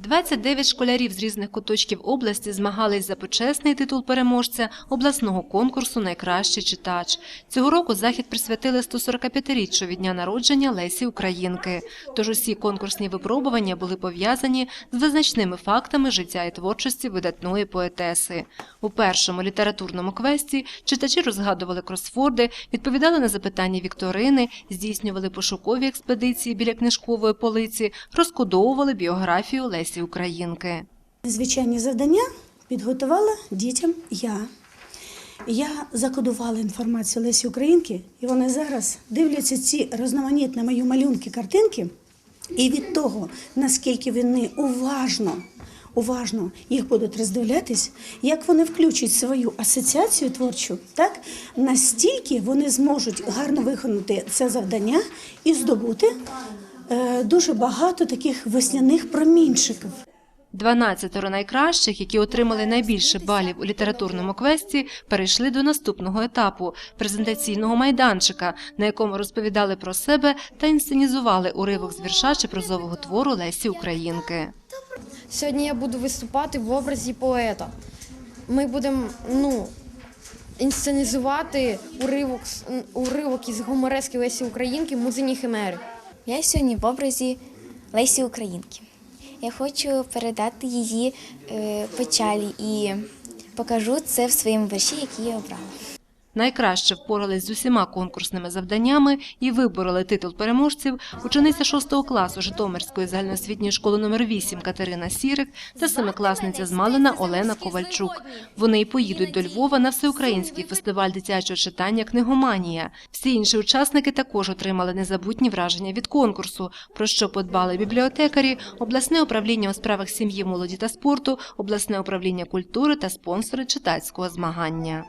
29 школярів з різних куточків області змагались за почесний титул переможця обласного конкурсу Найкращий читач. Цього року захід присвятили 145-річчю від дня народження Лесі Українки. Тож усі конкурсні випробування були пов'язані з визначними фактами життя і творчості видатної поетеси. У першому літературному квесті читачі розгадували кросфорди, відповідали на запитання вікторини, здійснювали пошукові експедиції біля книжкової полиці, розкодовували біографію Лесі Українки. Звичайні завдання підготувала дітям я. Я закодувала інформацію Лесі Українки, і вони зараз дивляться ці різноманітні мої малюнки, картинки, і від того, наскільки вони уважно, уважно їх будуть роздивлятись, як вони включать свою асоціацію творчу, так настільки вони зможуть гарно виконати це завдання і здобути дуже багато таких весняних промінчиків. 12 найкращих, які отримали найбільше балів у літературному квесті, перейшли до наступного етапу презентаційного майданчика, на якому розповідали про себе та інсценізували уривок з вірша чи прозового твору Лесі Українки. Сьогодні я буду виступати в образі поета. Ми будемо ну, інсценізувати уривок, з- уривок із гуморески Лесі Українки Музині Химери. Я сьогодні в образі Лесі Українки. Я хочу передати її е, печалі і покажу це в своєму вірші, який я обрала. Найкраще впорались з усіма конкурсними завданнями і вибороли титул переможців учениця 6 класу Житомирської загальноосвітньої школи номер 8 Катерина Сірик та семикласниця з Малина Олена Ковальчук. Вони й поїдуть до Львова на всеукраїнський фестиваль дитячого читання Книгоманія. Всі інші учасники також отримали незабутні враження від конкурсу, про що подбали бібліотекарі, обласне управління у справах сім'ї, молоді та спорту, обласне управління культури та спонсори читацького змагання.